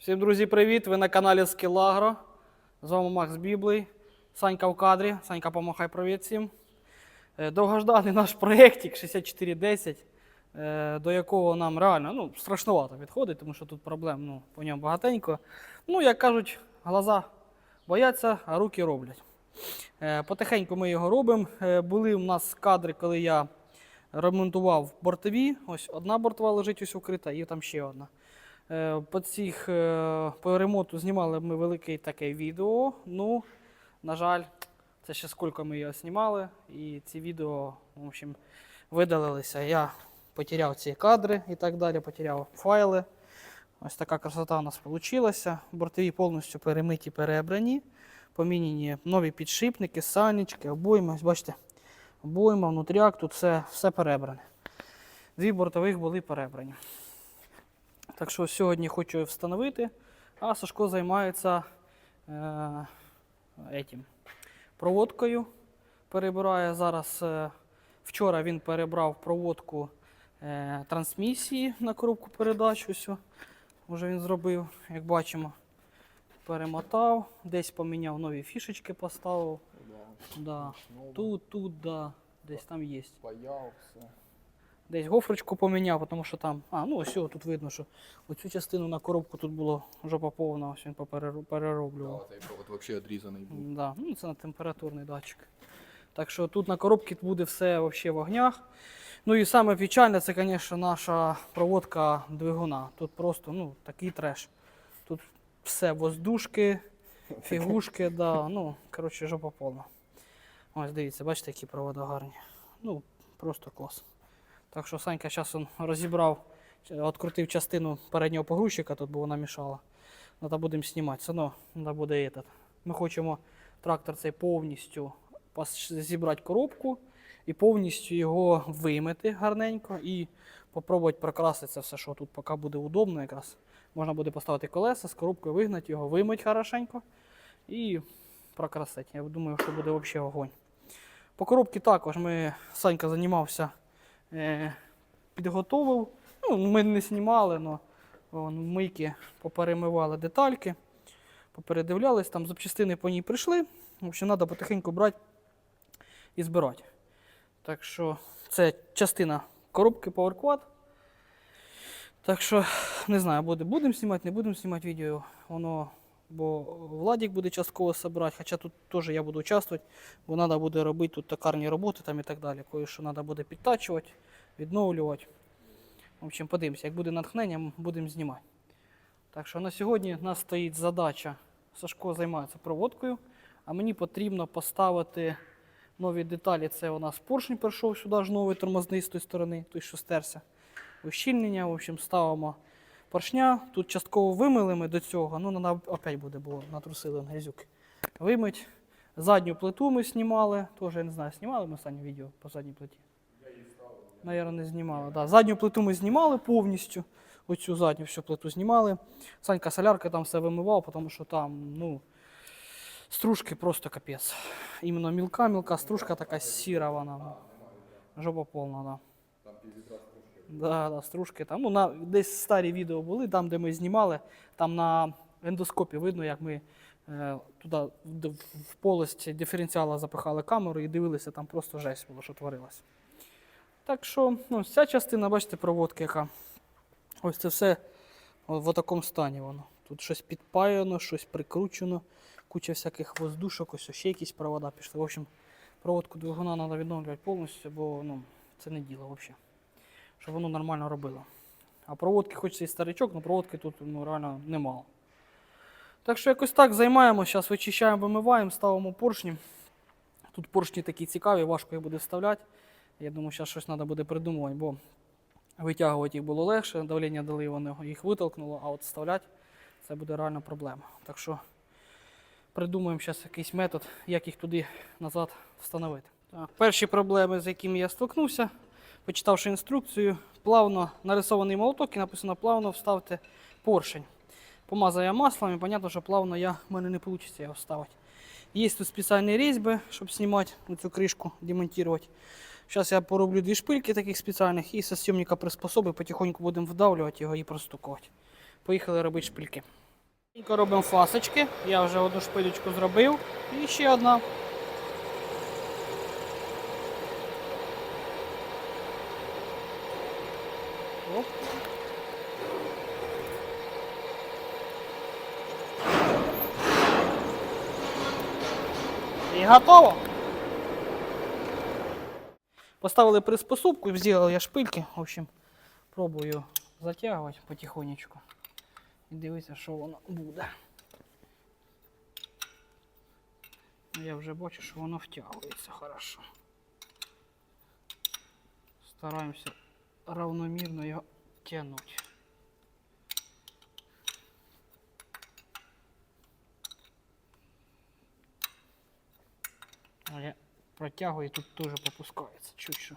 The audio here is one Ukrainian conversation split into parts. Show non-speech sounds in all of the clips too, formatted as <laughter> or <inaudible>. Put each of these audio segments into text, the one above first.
Всім друзі, привіт! Ви на каналі Скілагро. З вами Макс Біблий. Санька в кадрі. Санька, помахай привіт всім. Е, Довгожданий наш проєктик 6410, е, до якого нам реально ну, страшнувато підходить, тому що тут проблем ну, по ньому багатенько. Ну, як кажуть, глаза бояться, а руки роблять. Е, Потихеньку ми його робимо. Були у нас кадри, коли я ремонтував бортові. Ось одна бортова лежить ось укрита, і там ще одна. Е, По цих е, по ремонту знімали ми велике таке відео. Ну, на жаль, це ще скільки ми його знімали, і ці відео, в общем, видалилися. Я потеряв ці кадри і так далі, потеряв файли. Ось така красота у нас вийшла. Бортові повністю перемиті, перебрані. Поміняні нові підшипники, санічки, обойми. Ось бачите, обойма, внутряк, тут все, все перебране. Дві бортових були перебрані. Так що сьогодні хочу встановити, а Сашко займається е, етім, проводкою. Перебирає зараз. Е, вчора він перебрав проводку е, трансмісії на коробку передач. Ось о, він зробив, як бачимо. Перемотав, десь поміняв нові фішечки, поставив. Да. Тут, тут, да. десь там є. Паяв, все. Десь гофрочку поміняв, тому що там. А, ну ось тут видно, що оцю частину на коробку тут було жопа повна, ось він перероблював. цей провод взагалі відрізаний був. Да, ну це на температурний датчик. Так що тут на коробці буде все вообще в огнях. Ну і саме печальне, це, звісно, наша проводка двигуна. Тут просто ну, такий треш. Тут все воздушки, <laughs> фігушки, да, ну, коротше, жопа повна. Ось дивіться, бачите, які провода гарні. Ну, просто клас. Так що Санька зараз розібрав, відкрутив частину переднього погрузчика, тут бо вона мішала. Треба будемо знімати. Одно треба буде этот. Ми хочемо трактор цей повністю зібрати коробку і повністю його вимити гарненько і попробувати прокрасити це все, що тут поки буде удобно якраз. Можна буде поставити колеса з коробкою, вигнати його, вимити хорошенько і прокрасити. Я думаю, що буде взагалі огонь. По коробці також ми Санька займався, е, підготовив. Ну, ми не знімали, але Вон, мийки поперемивали детальки, попередивлялись, там запчастини по ній прийшли. В общем, треба потихеньку брати і збирати. Так що це частина коробки PowerQuad. Так що, не знаю, буде, будемо знімати, не будемо знімати відео. Воно, бо Владик буде частково збирати, хоча тут теж я буду участвувати, бо треба буде робити тут токарні роботи там і так далі. Кое-що треба буде підтачувати, відновлювати. В общем, подивимося, як буде натхнення, будемо знімати. Так що на сьогодні у нас стоїть задача. Сашко займається проводкою, а мені потрібно поставити нові деталі. Це у нас поршень прийшов сюди ж новий тормозний з тої сторони, той, що стерся. Ущільнення, в общем, ставимо поршня. Тут частково вимили ми до цього, ну вона опять буде, бо натрусили грязюки. Вимить. Задню плиту ми знімали. Теж я не знаю, знімали ми останнє відео по задній плиті. Наверно, не знімали. Да. Задню плиту ми знімали повністю. Оцю задню всю плиту знімали. Санька солярка там все вимивав, тому що там, ну, стружки просто капець. Іменно мілка, мілка стружка така сіра вона. ну. Жопа повна, да. Да, да, стружки там. Ну, на, десь старі відео були, там, де ми знімали, там на ендоскопі видно, як ми е, туди в, полость диференціала запихали камеру і дивилися, там просто жесть було, що творилось. Так що, ну, ця частина, бачите, проводки, яка. Ось це все в такому стані воно. Тут щось підпаяно, щось прикручено, куча всяких воздушок, ось ще якісь провода пішли. В общем, проводку двигуна треба відновлювати повністю, бо ну, це не діло взагалі. Щоб воно нормально робило. А проводки, хоч і старичок, але проводки тут ну, реально немало. Так що якось так займаємося, зараз вичищаємо, вимиваємо, ставимо поршні. Тут поршні такі цікаві, важко їх буде вставляти. Я думаю, зараз щось треба буде придумувати, бо витягувати їх було легше, давлення дали, вони їх витолкнуло, а от вставляти це буде реально проблема. Так що придумаємо зараз якийсь метод, як їх туди назад встановити. Так, перші проблеми, з якими я стикнувся, почитавши інструкцію, плавно нарисований молоток і написано плавно вставте поршень. Помазав я маслом і зрозуміло, що плавно я, в мене не вийде його вставити. Є тут спеціальні різьби, щоб знімати цю кришку, демонтувати. Зараз я пороблю дві шпильки таких спеціальних і со съемника приспособи потихоньку будемо вдавлювати його і простукувати. Поїхали робити шпильки. Робимо фасочки. Я вже одну шпилечку зробив. І ще одна. готово. Поставили приспособку, зробив я шпильки. В общем, пробую затягувати потихонечку. І дивитися, що воно буде. Ну, Я вже бачу, що воно втягується хорошо. Стараємося равномірно його тягнути. Я протягую тут теж попускається чуть що.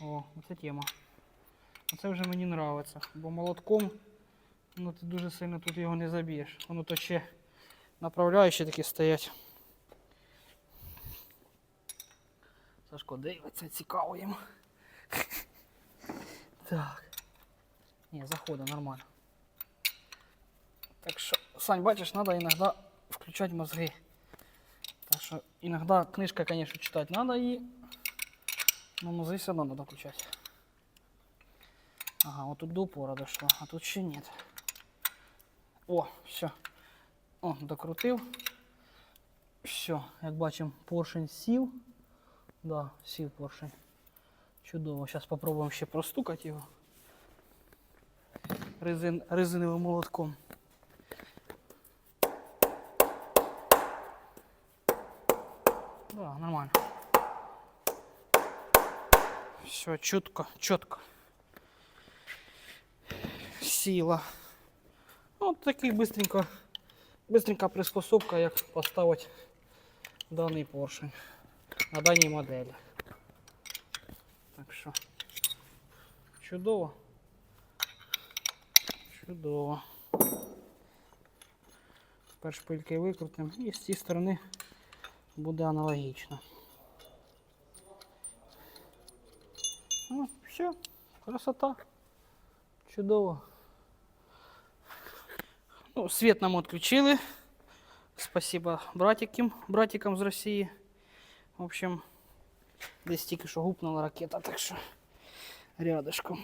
О, оце тема. Оце вже мені нравиться, бо молотком ну, ти дуже сильно тут його не заб'єш. Воно то ще направляючі такі стоять. Сашко дивиться, цікаво їм. <laughs> Так. Ні, заходить нормально. Так що, Сань, бачиш, треба іноді включати мозги. Так що іноді книжка, конечно, читати треба і но мозги все одно треба включати. Ага, вот тут до упора дошло, а тут ще нет. О, все. О, докрутив. Все, як бачимо, поршень сів. Да, сів поршень. Чудово. Зараз спробуємо ще простукати його. Резин, резиновим молотком. Да, нормально. Все, чутко, чітко. Сіла. От такий быстренько, быстренька приспособка, як поставити даний поршень на даній моделі. Так що чудово. Чудово. Тепер шпильки викрутимо і з цієї сторони буде аналогічно. Ну, все, красота. Чудово. Ну, свет нам отключили. Спасибо братикам, братикам з Росії. В общем, десь тільки що гупнула ракета, так що рядышком.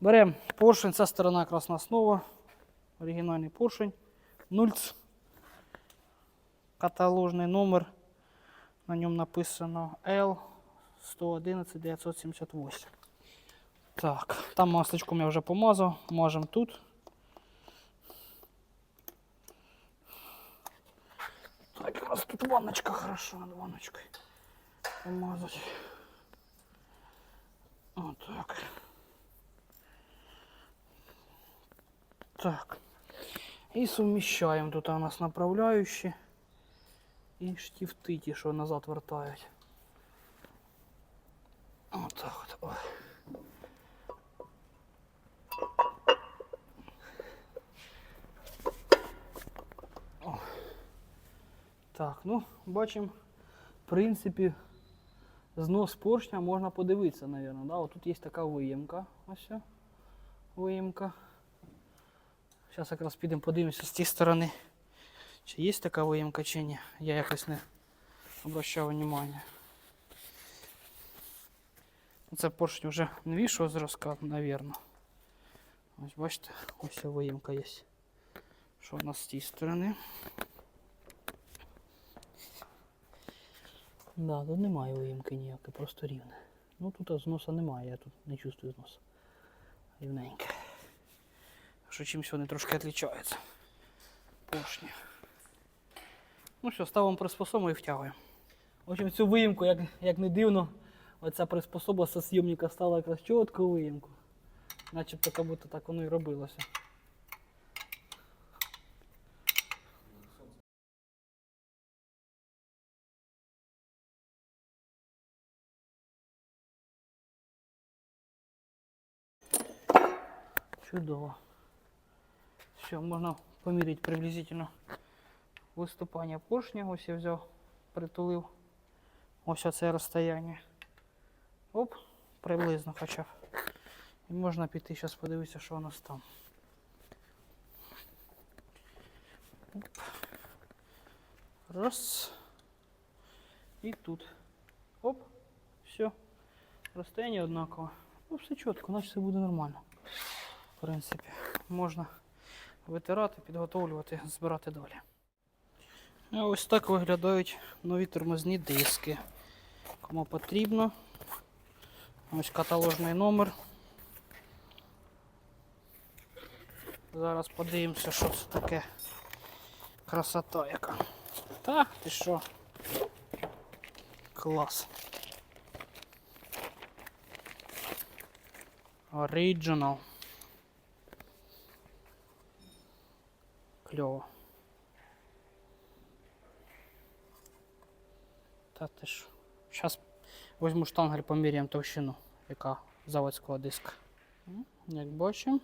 Беремо поршень, ця сторона якраз на основа. Оригінальний поршень. Нульц. Каталожний номер. На ньому написано L 111 978. Так, там масличком я вже помазав. Мажемо тут. Так, у нас тут ванночка хорошо над ванночкой. Помазать. Вот так. І суміщаємо. Тут у нас направляючі і штифти ті, що назад вертають. Отак от. Ой. О. Так, ну, бачимо, в принципі, знос поршня можна подивитися, мабуть. Да? Тут є така виємка. Ось. Виємка. Зараз якраз підемо подивимося з цієї сторони. Чи є така виємка, чи ні. Я якось не обращав внимання. Це поршень вже новішого зразка, мабуть. Ось бачите, ось виємка є. Що у нас з тієї сторони? Да, тут немає виїмки ніякої, просто рівне. Ну тут зноса немає, я тут не чувствую зносу. Рівненьке. Що чимось вони трошки відрізняються. Поршні. Ну що, ставимо приспособу і втягуємо. В общем, цю виїмку, як, як не дивно, оця приспособа со зйомника стала якраз чітку виїмку. Начебто як будто так воно і робилося. Чудово. Все, можна поміряти приблизительно виступання поршня. Ось я взяв, притулив. Ось оце розстояння. Оп, приблизно хоча б. І можна піти зараз подивитися, що у нас там. Оп. Раз. І тут. Оп. Все. Розстояние однаково. Ну, все чітко, значить все буде нормально. В принципі, можна витирати, підготовлювати, збирати далі. А ось так виглядають нові тормозні диски. Кому потрібно. Ось каталожний номер. Зараз подивимося, що це таке. Красота яка. Та, ти що? Клас. Original. Кльово. Та ти ж. Зараз візьму штангель, поміряємо товщину, яка заводського диска. Як бачимо.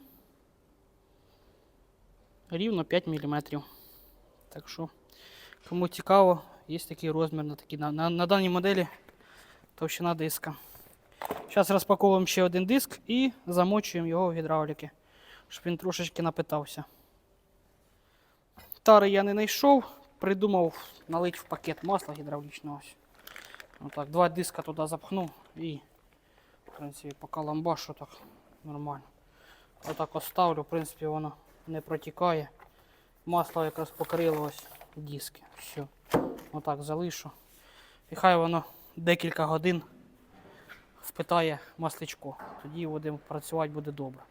Рівно 5 мм. Так що, кому цікаво, є такий розмір на, такі, на, на, на даній моделі товщина диска. Зараз розпаковуємо ще один диск і замочуємо його в гідравліки, щоб він трошечки напитався. Тари я не знайшов, придумав налити в пакет масла гідравлічного. ось. Отак, два диска туди запхнув і, в принципі, поки ламбашу так нормально. Отак оставлю, в принципі, воно не протікає. Масло якраз покрило диски. Все. Отак залишу. І хай воно декілька годин впитає масличко. Тоді будемо працювати буде добре.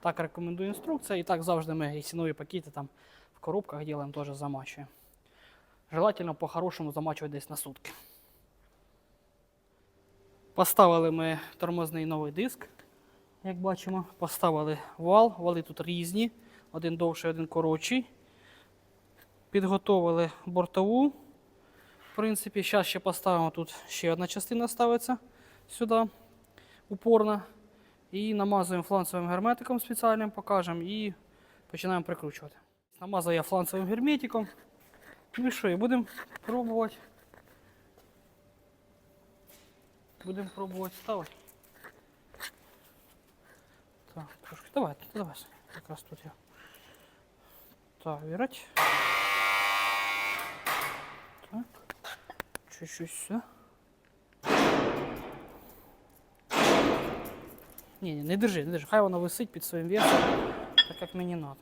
Так рекомендую інструкція. І так завжди ми і нові пакети там в коробках робимо, теж замачуємо. Желательно по-хорошому замачувати десь на сутки. Поставили ми тормозний новий диск, як бачимо. Поставили вал, вали тут різні, один довший, один коротший. Підготовили бортову. В принципі, зараз ще поставимо тут ще одна частина ставиться сюди, упорна. І намазуємо фланцевим герметиком спеціальним, покажемо і починаємо прикручувати. Намазую я фланцевим герметиком. Ну і що, і будемо пробувати. Будемо пробувати ставити. Так, трошки. Давай, давай. Якраз тут я. Так, вірать. Так. Чуть-чуть сюди. Ні, ні, не держи, не держи. Хай воно висить під своїм весом, так як мені треба.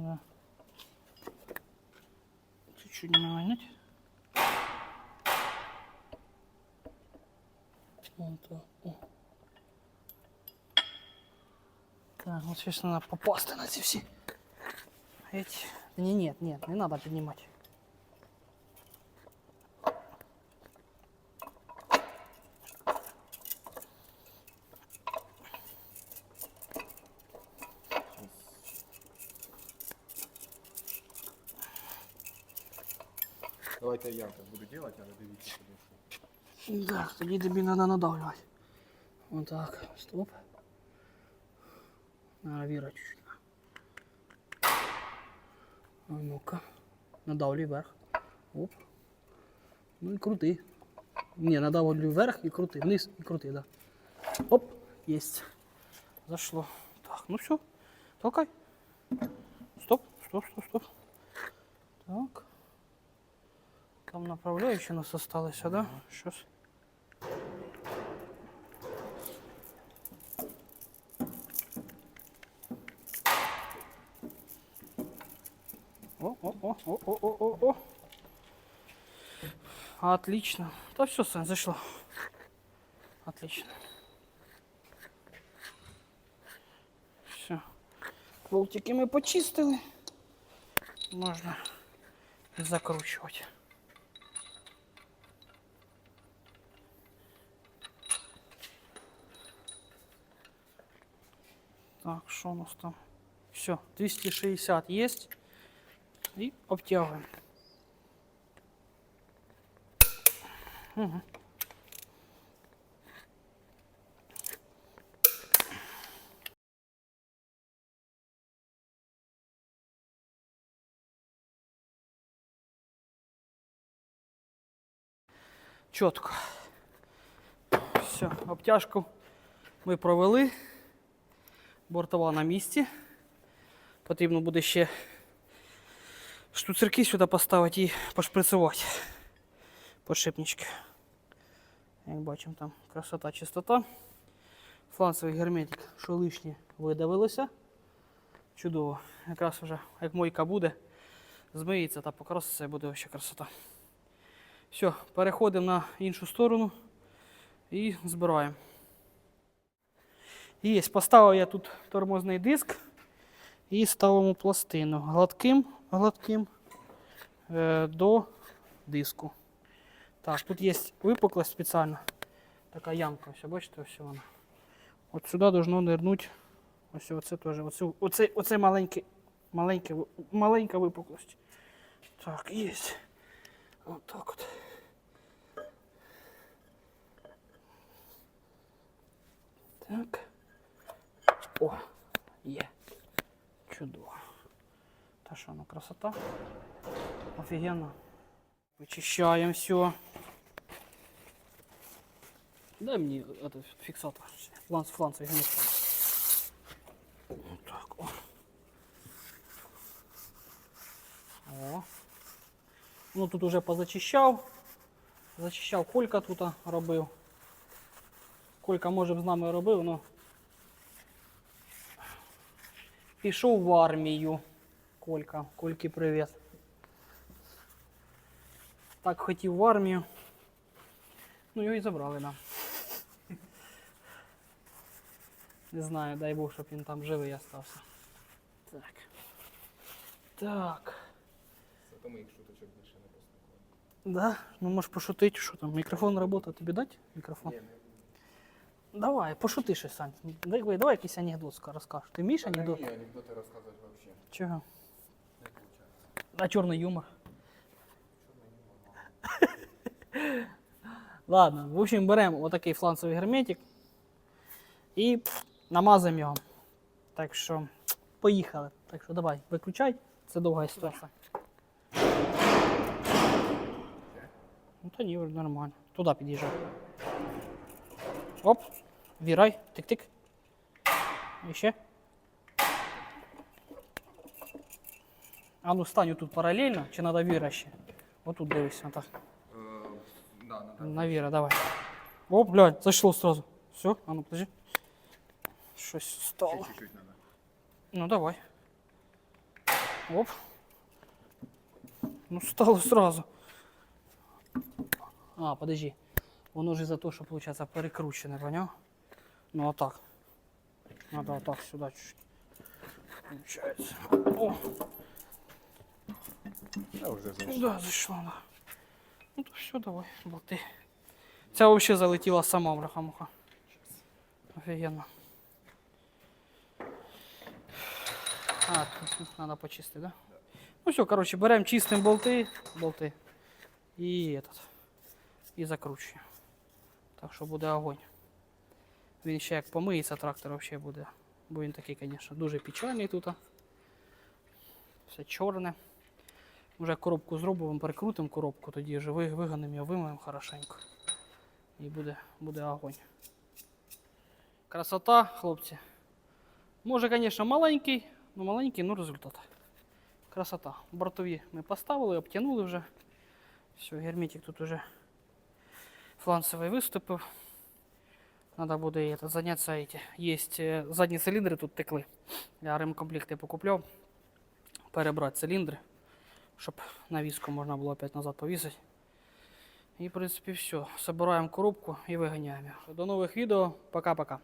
Надо. Чуть-чуть навалить. Вон то. О. Так, вот сейчас надо попасти на ці всі. Эти. Не, нет, нет, не надо поднимать. Давайте я так буду делать, але дивіться, тому що. Так, тоді тобі треба надавлювати. Вот так, стоп. На, Віра чуть-чуть. А ну-ка. Надавлюй вверх. Оп. Ну і крути. Ні, надавлюй вверх і крути. Вниз і крути, да. Оп, есть. Зашло. Так, ну все. Толкай. Стоп, стоп, стоп, стоп. Так. Там направляющие у нас осталось, а, да? Сейчас. О, о, о, о, о, о, о, о. Отлично. Да все, Сань, зашло. Отлично. Все. Болтики ми почистили. Можна закручувати. Так, що у нас там? Все, 260 есть І обтягуємо. Угу. Чітко. Все, обтяжку ми провели. Бортова на місці. Потрібно буде ще штуцерки сюди поставити і пошприцювати. Подшипнички. Як бачимо, там красота, чистота. Фланцевий герметик, що лишнє видавилося. Чудово. Якраз вже як мойка буде, змиється та покраситься і буде ще красота. Все, переходимо на іншу сторону і збираємо. Є, поставив я тут тормозний диск і ставимо пластину гладким, гладким е, до диску. Так, тут є випуклость спеціальна. Така ямка, все, бачите, ось вона. От сюди должно нирнути. Ось оце теж. Оце, оце, оце маленький, ви- маленька випуклость. Так, є. От так от. О, є. Чудово. Та що, ну красота. Офігенно. Вичищаємо все. Дай мне этот фиксатор. Фланц, фланц, гнет. Вот так, о. О. Ну тут уже позачищав. Зачищав Колька тут робив. Колька може б з нами робив, но пішов в армію. Колька. Кольки привіт. Так хотів в армію. Ну його і забрали нам. Не знаю, дай Бог, щоб він там живий остався. Так. Так. Зато моїх шуточок більше не просто. Да? Ну можеш пошутити, що там. Мікрофон робота, тобі дать мікрофон? Ні, не Давай, пошути щось, Сань. Давай, давай якийсь анекдот ска- розкажеш. Ти вмієш анекдот? Ні, анекдоти розказувати взагалі Чого? не. А чорний юмор. <laughs> Ладно, в общем, беремо отакий фланцевий герметик і пф, намазуємо його. Так що, поїхали. Так що давай, виключай. Це довга історія. Ну та ні, вроде нормально. Туди під'їжджай. Оп, вірай, тик-тик. І ще. А ну стань тут паралельно, чи треба віра ще? Отут дивись, отак. Е, Да, надо. На віра, давай. Оп, блядь, зашло сразу. Все, а ну подожди. Щось Ще стало. чуть-чуть надо. Ну давай. Оп. Ну стало сразу. А, подожди. Воно ж из-за того, що, получается, перекручене, понял? Ну а так. Надо вот так сюда чуть-чуть. Получается. О, Я вже зайшов. да, зашло, да. Ну то все, давай, болти. Ця вообще залетіла сама, бляха-муха. Офігенно. А, тут, надо почистити, да? Ну все, короче, беремо чистим болти, болти і этот, і закручуємо. Так що буде огонь. Він ще як помиється, трактор вообще буде. Бо він такий, звісно, дуже печальний тут. Все чорне. Вже коробку зробимо, перекрутимо коробку, тоді вже виганемо його, вимоємо хорошенько. І буде, буде огонь. Красота, хлопці. Може, звісно, маленький, але маленький, ну результат. Красота. Бортові ми поставили, обтянули вже. Все, герметик тут уже фланцевий виступив. Надо буде это, заняться эти. Есть е, задні циліндри тут текли. Я ремкомплекти покупляв. Перебрати циліндри щоб навіску можна було опять назад повісити. І, в принципі, все. Собираємо коробку і виганяємо. До нових відео. Пока-пока.